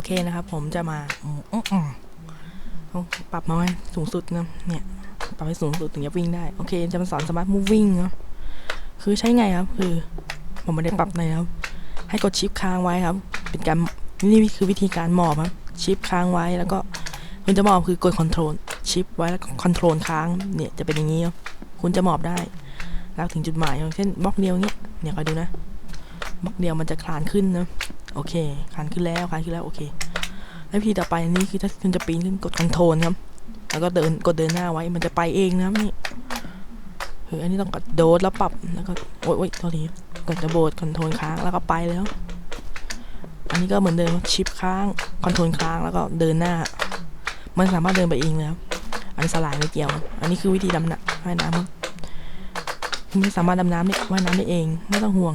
อเคนะครับ ผมจะมาปรับมาให้สูงสุดนะเนี่ยปรับให้สูงสุดถึงจะวิ่งได้ โอเค จะมาสอนสมาร์ทมูฟวิ่งเนาะคือใช้ไงครับ คือ ผมไม่ได้ปรับในครับ ให้กดชิปค้างไว้ครับ เป็นการนี่คือวิธีการหมอบครับ ชิปค้างไว้แล้วก็คุณจะหมอบคือกดคอนโทรลชิปไว้แล้วก็คอนโทรลค้างเนี่ยจะเป็นอย่างนี้ครับคุณจะหมอบได้ แล้วถึงจุดหมายอย่างเช่นบล็อกเดียวเนี้ยเนี่ยคอยดูนะบล็อกเดียวมันจะคลานขึ้นนะ โอเคคลานขึ้นแล้วคลานขึ้นแล้วโอเค แล้ววิธีต่อไปนี่คือถ้าคุณจะปีนขึ้นกดคอนโทรลครับ แล้วก็เดินกดเดินหน้าไว้มันจะไปเองนะครับนี่คืออันนี้ต้องกดโดดแล้วปรับแล้วก็โอ๊ยโอ๊ยโทษทีกดจะโบดคอนโทรลค้างแล้วก็ไปแล้วอันนี้ก็เหมือนเดิมชิปค้างคอนโทรลค้างแล้วก็เดินหน้า มันสามารถเดินไปเองเลยครับอันนี้สลายไม่เกี่ยว อันนี้คือวิธีดำน้ำว่ายน้ำคุณไม่สามารถดำน้ำได้ว่ายน้ำได้เอง ไม่ต้องห่วง